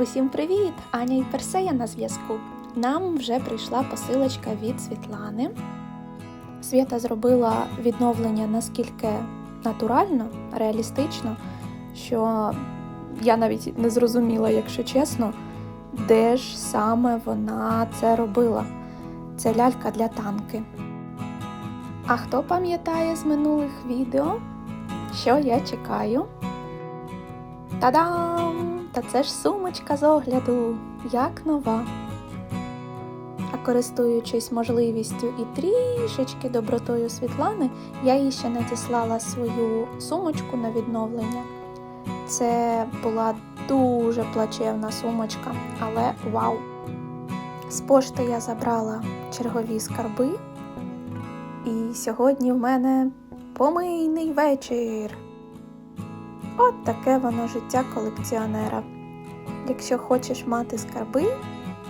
Усім привіт! Аня і Персея на зв'язку. Нам вже прийшла посилочка від Світлани. Свята зробила відновлення наскільки натурально, реалістично, що я навіть не зрозуміла, якщо чесно, де ж саме вона це робила. Це лялька для танки. А хто пам'ятає з минулих відео, що я чекаю? Та-дам! Та це ж сумочка з огляду, як нова. А користуючись можливістю і трішечки добротою Світлани, я їй ще надіслала свою сумочку на відновлення. Це була дуже плачевна сумочка, але вау! З пошти я забрала чергові скарби, і сьогодні в мене помийний вечір. От таке воно життя колекціонера. Якщо хочеш мати скарби,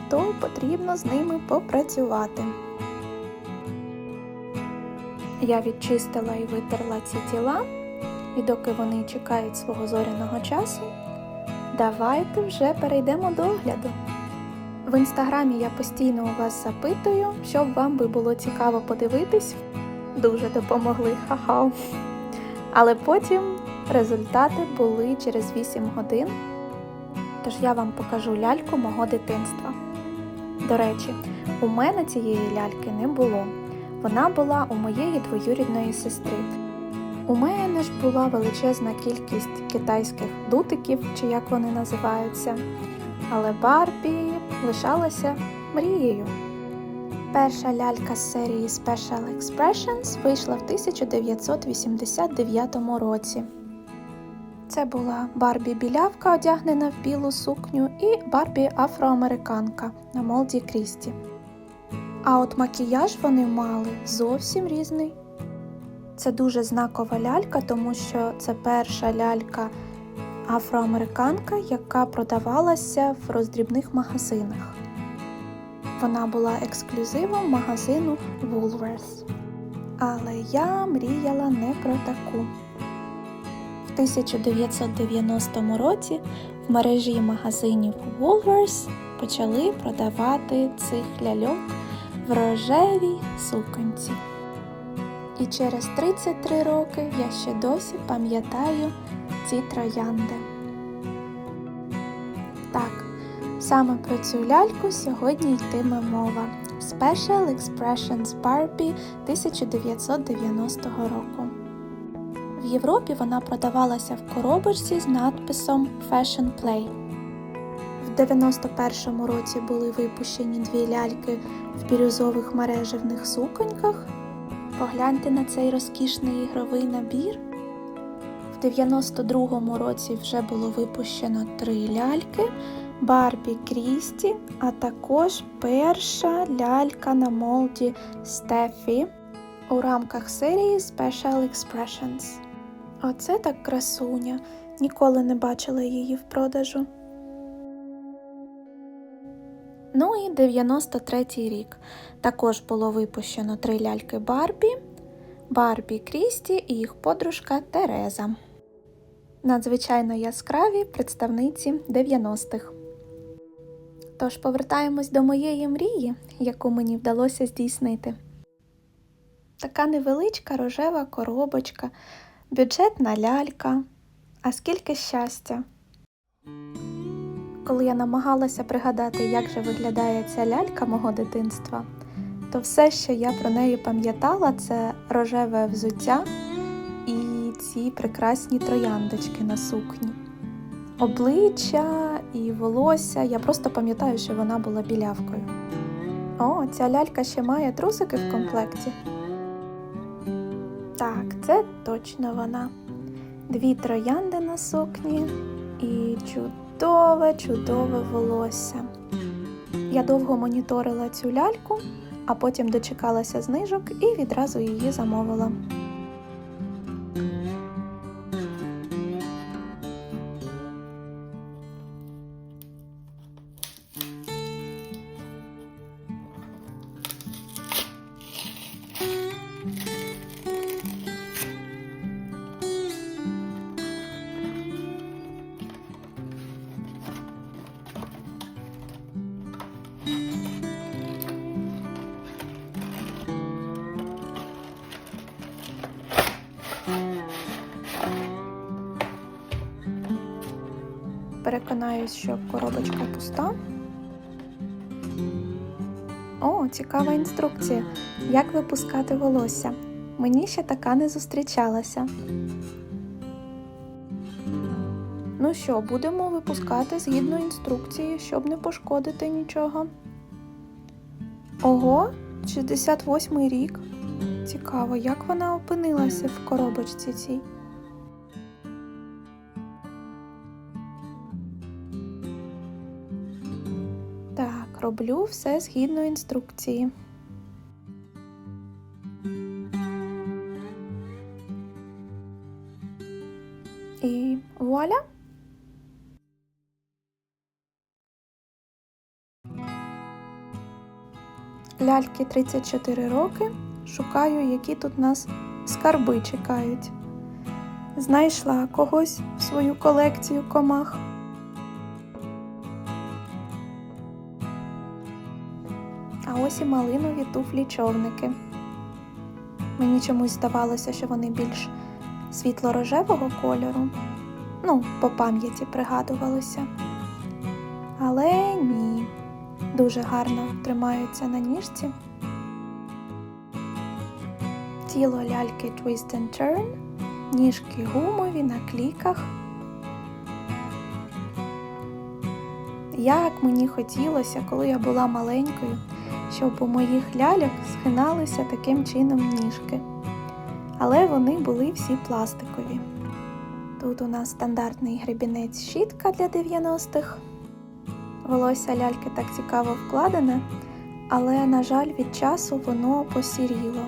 то потрібно з ними попрацювати. Я відчистила і витерла ці тіла, і доки вони чекають свого зоряного часу, давайте вже перейдемо до огляду. В інстаграмі я постійно у вас запитую, щоб вам би було цікаво подивитись. Дуже допомогли, ха-ха. Але потім результати були через 8 годин. Тож я вам покажу ляльку мого дитинства. До речі, у мене цієї ляльки не було. Вона була у моєї двоюрідної сестри. У мене ж була величезна кількість китайських дутиків, чи як вони називаються. Але Барбі лишалася мрією. Перша лялька з серії Special Expressions вийшла в 1989 році. Це була Барбі білявка, одягнена в білу сукню, і Барбі афроамериканка на молді Крісті. А от макіяж вони мали зовсім різний. Це дуже знакова лялька, тому що це перша лялька афроамериканка, яка продавалася в роздрібних магазинах. Вона була ексклюзивом магазину Woolworths. Але я мріяла не про таку. В 1990 році в мережі магазинів Woolworths почали продавати цих ляльок в рожевій суконці. І через 33 роки я ще досі пам'ятаю ці троянди. Так, саме про цю ляльку сьогодні йтиме мова. Special Expressions Barbie 1990 року. В Європі вона продавалася в коробочці з надписом Fashion Play. В 91-му році були випущені дві ляльки в бірюзових мережевних суконьках. Погляньте на цей розкішний ігровий набір. В 92-му році вже було випущено три ляльки Барбі Крісті, а також перша лялька на молді Стефі у рамках серії Special Expressions. Оце так красуня. Ніколи не бачила її в продажу. Ну і 93-й рік. Також було випущено три ляльки Барбі, Барбі Крісті і їх подружка Тереза. Надзвичайно яскраві представниці 90-х. Тож повертаємось до моєї мрії, яку мені вдалося здійснити. Така невеличка рожева коробочка, бюджетна лялька. А скільки щастя! Коли я намагалася пригадати, як же виглядає ця лялька мого дитинства, то все, що я про неї пам'ятала, це рожеве взуття і ці прекрасні трояндочки на сукні. Обличчя і волосся. Я просто пам'ятаю, що вона була білявкою. О, ця лялька ще має трусики в комплекті. Точно вона. Дві троянди на сукні і чудове, чудове волосся. Я довго моніторила цю ляльку, а потім дочекалася знижок і відразу її замовила. Переконаюсь, що коробочка пуста. О, цікава інструкція, як випускати волосся. Мені ще така не зустрічалася. Ну що, будемо випускати згідно інструкції, щоб не пошкодити нічого. Ого, 68 рік. Цікаво, як вона опинилася в коробочці цій. Так, роблю все згідно інструкції. Ляльки 34 роки. Шукаю, які тут нас скарби чекають. Знайшла когось в свою колекцію комах. А ось і малинові туфлі човники. Мені чомусь здавалося, що вони більш світло-рожевого кольору. Ну, по пам'яті пригадувалося. Але ні, дуже гарно тримаються на ніжці. Тіло ляльки Twist and Turn, ніжки гумові на кліках. Як мені хотілося, коли я була маленькою, щоб у моїх ляльок схиналися таким чином ніжки. Але вони були всі пластикові. Тут у нас стандартний гребінець щітка для 90-х. Волосся ляльки так цікаво вкладене, але, на жаль, від часу воно посіріло.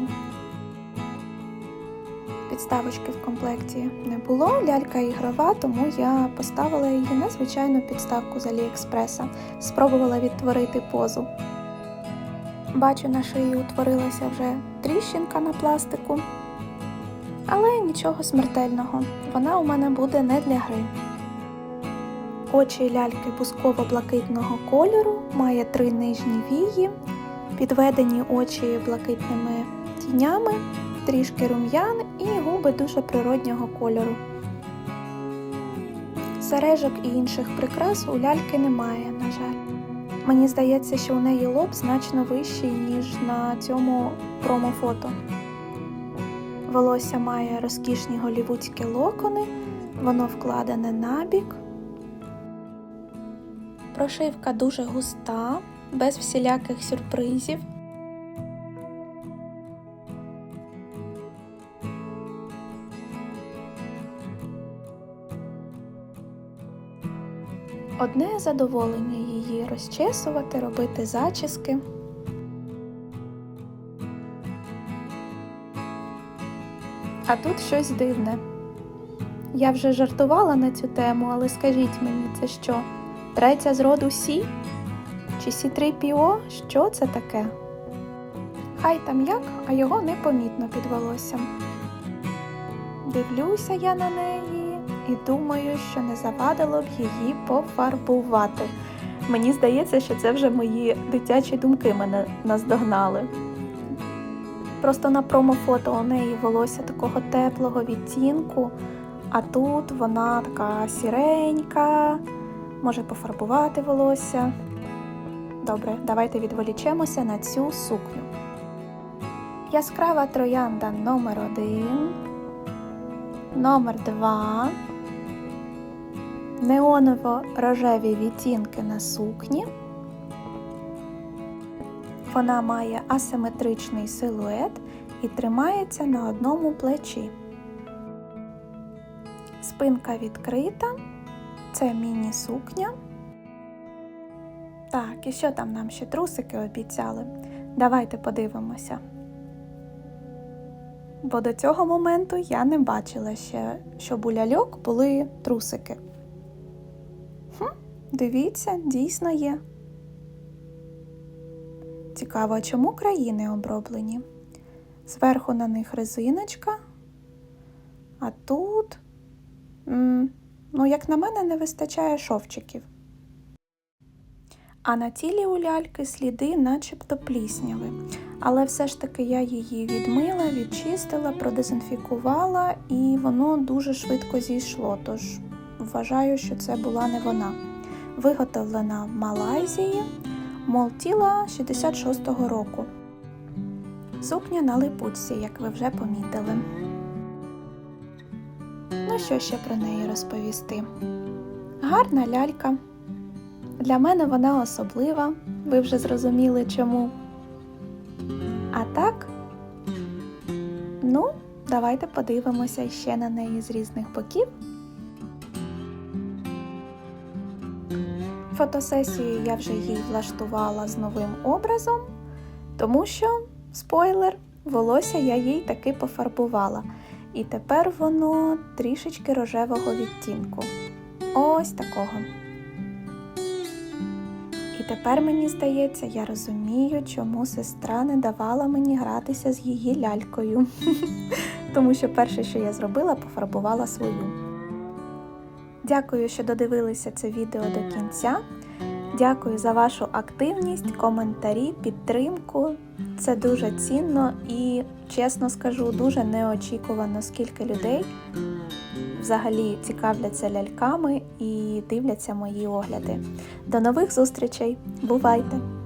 Підставочки в комплекті не було, лялька ігрова, тому я поставила її на звичайну підставку з Аліекспреса, спробувала відтворити позу. Бачу, на шиї утворилася вже тріщинка на пластику, але нічого смертельного, вона у мене буде не для гри. Очі ляльки бусково-блакитного кольору, має три нижні вії, підведені очі блакитними тінями, трішки рум'ян і губи дуже природнього кольору. Сережок і інших прикрас у ляльки немає, на жаль. Мені здається, що у неї лоб значно вищий, ніж на цьому промофото. Волосся має розкішні голівудські локони, воно вкладене набік. Прошивка дуже густа, без всіляких сюрпризів. Одне задоволення її розчесувати, робити зачіски. А тут щось дивне. Я вже жартувала на цю тему, але скажіть мені, це що? Третя з роду Сі? Чи Сі3ПО? Що це таке? Хай там як, а його непомітно під волоссям. Дивлюся я на неї і думаю, що не завадило б її пофарбувати. Мені здається, що це вже мої дитячі думки мене наздогнали. Просто на промофото у неї волосся такого теплого відтінку, а тут вона така сіренька, може пофарбувати волосся. Добре, давайте відволічемося на цю сукню. Яскрава троянда номер 1 номер 2 неоново-рожеві відтінки на сукні. Вона має асиметричний силует і тримається на одному плечі. Спинка відкрита. Це міні-сукня. Так, і що там нам ще трусики обіцяли? Давайте подивимося. Бо до цього моменту я не бачила ще, щоб у ляльок були трусики. Хм, Дивіться, дійсно є. Цікаво, чому країни оброблені? Зверху на них резиночка, а тут, ну, як на мене, не вистачає шовчиків. А на тілі у ляльки сліди начебто плісняви. Але все ж таки я її відмила, відчистила, продезінфікувала, і воно дуже швидко зійшло. Тож вважаю, що це була не вона. Виготовлена в Малайзії, мол тіла 66-го року. Сукня на липучці, як ви вже помітили. Що ще про неї розповісти? Гарна лялька. Для мене вона особлива, ви вже зрозуміли чому. А так, ну, давайте подивимося ще на неї з різних боків. Фотосесію я вже їй влаштувала з новим образом, тому що, спойлер, волосся я їй таки пофарбувала. І тепер воно трішечки рожевого відтінку. Ось такого. І тепер мені здається, я розумію, чому сестра не давала мені гратися з її лялькою. Тому що перше, що я зробила, пофарбувала свою. Дякую, що додивилися це відео до кінця. Дякую за вашу активність, коментарі, підтримку. Це дуже цінно і, чесно скажу, дуже неочікувано, скільки людей взагалі цікавляться ляльками і дивляться мої огляди. До нових зустрічей! Бувайте!